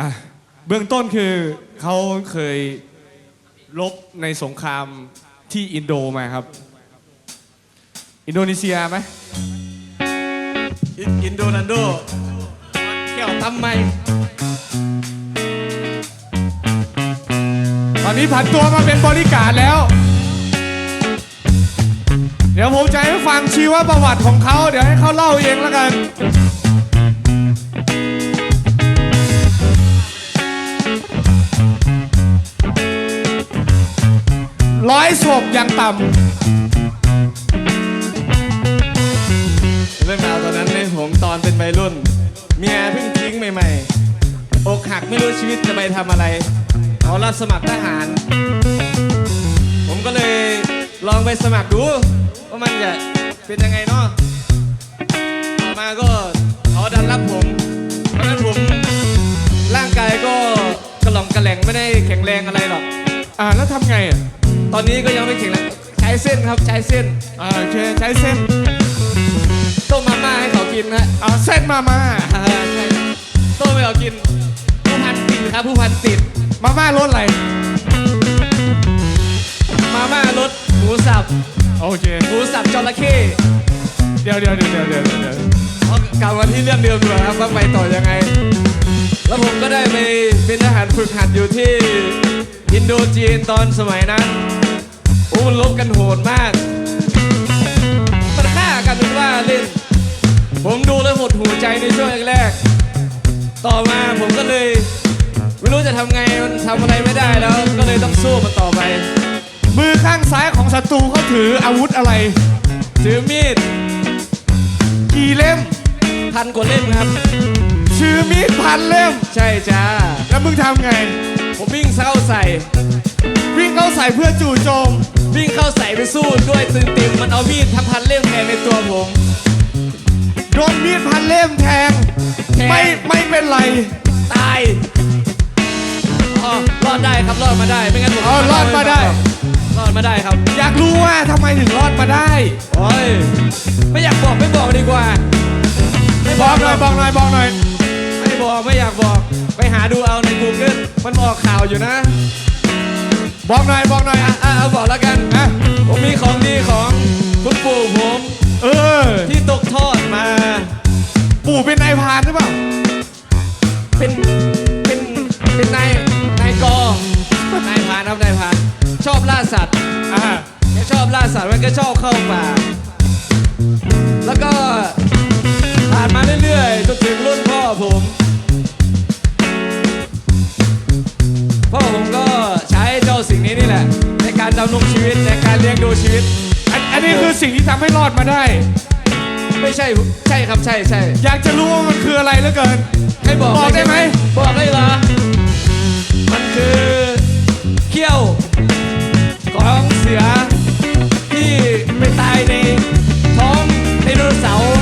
อะเบื้องต้นคือเขาเคยลบในสงครามที่อินโดมาครับ อินโดนีเซียไหมอินอินโดนันโดแก้วตั้มไม่ตอนนี้ผันตัวมาเป็นบริการดแล้ว เดี๋ยวผมจะให้ฟังชีวประวัติของเขา เดี๋ยวให้เขาเล่าเองแล้วกัน ร้อยศพยังต่เรื่องราวตอนนั้นในผมตอนเป็นวัยรุ่น เมียเพิ่งทิ้งใหม่ๆ อกหักไม่รู้ชีวิตจะไปทำอะไรเขารับสมัครทหาร ผมก็เลยลองไปสมัครดู ว่ามันจะเป็นยังไงเนาะต่อมาก็เขาดันรับผม เพราะฉะนั้นผมร่างกายก็กระหล่อมกระแหลงไม่ได้แข็งแรงอะไรหรอก อ่าแล้วทำไงอะ ตอนนี้ก็ยังไม่แข็งแรงใช้เส้นครับใช้เส้นอ่าโอเคใช้เส้นต้มมาม่าให้เขากินนะอ่าเส้นมามาอ่าใช่ต้มให้เขากิน ผู้พันติดครับผู้พันติด มาม่ารสอะไรมาม่ารสหมูสับโอเคหมูสับจระเข้เดี๋ยวเดี๋ยวเดี๋ยวเดี๋ยวเดี๋ยวเดี๋ยวเอากลับมาที่เรื่องเดิมดีกว่าครับว่าไปต่อยังไง แล้วผมก็ได้ไปเป็นทหารฝึกหัดอยู่ที่ อินโดจีนตอนสมัยนั้นโอ้มันลบกันโหดมาก มันฆ่ากันเป็นว่าเล่น ผมดูแล้วหดหูใจในช่วงแรกๆต่อมาผมก็เลย ไม่รู้จะทำไงมันทำอะไรไม่ได้แล้ว ก็เลยต้องสู้มันต่อไป มือข้างซ้ายของศัตรูเขาถืออาวุธอะไร ถือมีดกี่เล่มพันกว่าเล่มครับชื่อมีดพันเล่ม ใช่จ้าแล้วมึงทำไง ผมวิ่งเข้าใส่ วิ่งเข้าใส่เพื่อจู่โจม วิ่งเข้าใส่ไปสู้ด้วยตึงติมมันเอามีดทั้งพันเล่มแทงในตัวผม โดนมีดพันเล่มแทง แทง ไม่ไม่เป็นไร ตายอ๋อรอดได้ครับรอดมาได้ไม่งั้นผมอ๋อรอดมาได้ รอดมาได้ครับอยากรู้ว่าทำไมถึงรอดมาได้ โอ้ยไม่อยากบอกไม่บอกดีกว่าไม่บอกหน่อยบอกหน่อยบอกหน่อย ไม่บอกไม่อยากบอก ไปหาดูเอาใน Google มันออกข่าวอยู่นะ บอกหน่อยบอกหน่อยอะอะอะเอาบอกแล้วกันอะผมมีของดีของคุณปู่ผมเออ ที่ตกทอดมา ปู่เป็นนายพรานหรือเปล่า เป็นเป็นเป็นนายนายกอนายพรานครับนายพรานชอบล่าสัตว์อ่าแกชอบล่าสัตว์มันก็ชอบเข้าป่า ดำรงชีวิตในการเลี้ยงดูชีวิตอันอันนี้คือสิ่งที่ทำให้รอดมาได้ ไม่ใช่ใช่ครับใช่ใช่อยากจะรู้ว่ามันคืออะไรเหลือเกิน ให้บอกบอกได้ไหม บอกได้เหรอ มันคือเขี้ยวของเสือที่ไปตายในท้องไดโนเสาร์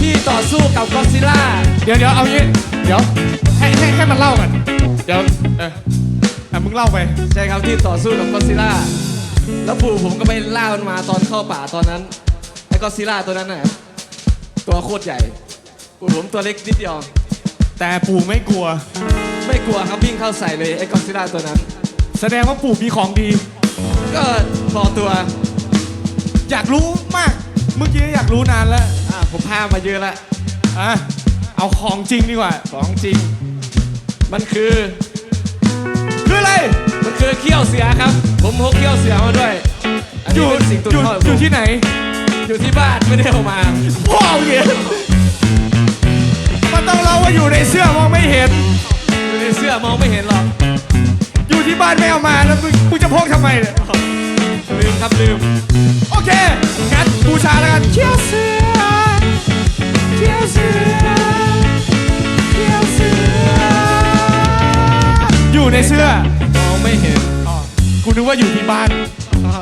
ที่ต่อสู้กับก็อดซิลล่า เดี๋ยวเดี๋ยวเอางี้ เดี๋ยวให้ให้ให้มันเล่ากัน เดี๋ยวเออ อะมึงเล่าไป ใช่ครับที่ต่อสู้กับก็อดซิลล่า แล้วปู่ผมก็ไปล่ามันมาตอนเข้าป่าตอนนั้นไอ้ก็อดซิลล่าตัวนั้นน่ะตัวโคตรใหญ่ ปู่ผมตัวเล็กนิดเดียว แต่ปู่ไม่กลัว ไม่กลัวครับวิ่งเข้าใส่เลยไอ้ก็อดซิลล่าตัวนั้น แสดงว่าปู่มีของดี ก็พอตัวอยากรู้มาก เมื่อกี้อยากรู้นานแล้วอะผมพามาเยอะแล้วอะเอาของจริงดีกว่า ของจริง มันคือคื ออะไรมันคือเขี้ยวเสือครับ ผมพกเขี้ยวเสือมาด้วยอันอนี้ยู่เป็นสิ่งตุนอยู่ทอดอยู่ที่ไหนอยู่ที่บ้านไม่ได้เอามา พ่อเห็นมันต้องเล่าว่าอยู่ในเสื้อมองไม่เห็น อยู่ในเสื้อมองไม่เห็นหรอกอยู่ที่บ้านไม่เอามาแล้วมึงมึงจะพกทำไมเนี่ยลืมครับลืมโอเคงั้นบูชาแล้วกันเขี้ยวเสือเขี้ยวเสือ กูนึกว่าอยู่ที่บ้านอ่า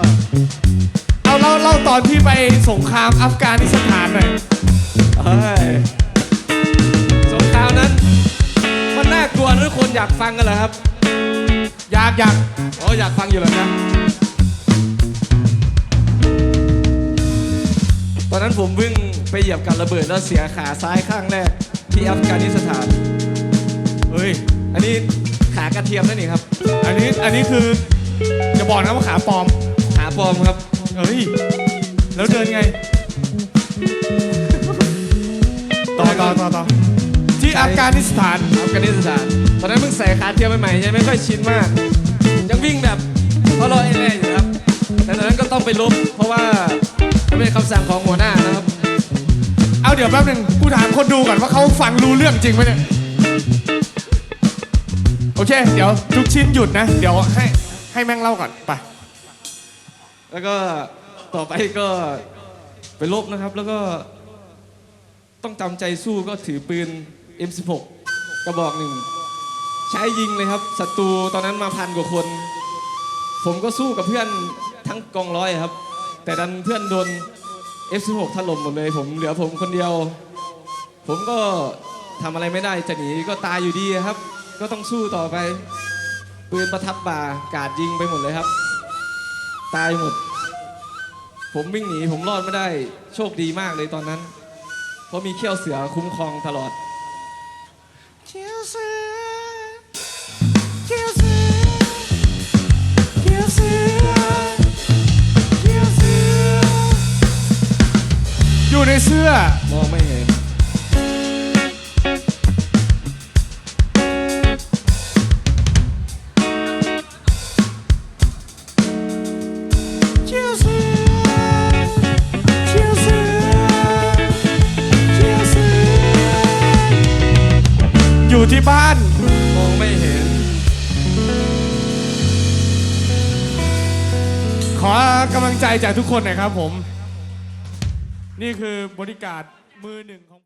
เอาเล่าเล่าตอนที่ไปสงครามอัฟกานิสถานหน่อยเฮ้ยสงครามนั้น มันน่ากลัวทุกคนอยากฟังกันเหรอครับ อยากอยากอ๋ออยากฟังอยู่แล้วนะ ตอนนั้นผมวิ่งไปเหยียบกับระเบิดแล้วเสียขาซ้ายข้างแรกที่อัฟกานิสถาน เฮ้ย อันนี้ขากระเทียมนั่นนี่ครับ อันนี้อันนี้คือ จะบอกนะว่าขาปลอม ขาปลอมครับ เฮ้ย แล้วเดินไง ต่อต่อต่อต่อที่อัฟกานิสถาน อัฟกานิสถาน ตอนนั้นเพิ่งใส่ขาเทียมใหม่ๆยังไม่ค่อยชินมาก ยังวิ่งแบบเขาลอยแน่อยู่ครับ แต่ตอนนั้นก็ต้องไปลบ เพราะว่ามันเป็นคำสั่งของหัวหน้านะครับ เอาเดี๋ยวแป๊บหนึงกูถามคนดูก่อนว่าเขาฟังรู้เรื่องจริงไหมเนี่ย โอเค เดี๋ยวทุกชิ้นหยุดนะ เดี๋ยวให้ ให้แม่งเล่าก่อนไปแล้วก็ต่อไปก็ไปลบนะครับ แล้วก็ต้องจำใจสู้ก็ถือปืน M16 กระบอกหนึ่ง ใช้ยิงเลยครับศัตรูตอนนั้นมาพันกว่าคน ผมก็สู้กับเพื่อนทั้งกองร้อยครับ แต่ดันเพื่อนโดน F16 ถล่มหมดเลย ผมเหลือผมคนเดียว ผมก็ทำอะไรไม่ได้จะหนีก็ตายอยู่ดีครับ ก็ต้องสู้ต่อไป ปืนประทับบ่ากราดยิงไปหมดเลยครับ ตายหมด ผมวิ่งหนีผมรอดไม่ได้โชคดีมากเลยตอนนั้น เพราะมีเขี้ยวเสือคุ้มครองตลอด เขียวเสือ เขียวเสือ เขียวเสือ เขียวเสือ อยู่ในเสื้อ อยู่ที่บ้านมองไม่เห็น ขอกำลังใจจากทุกคนหน่อยครับผม นี่คือบริการดมือหนึ่งของ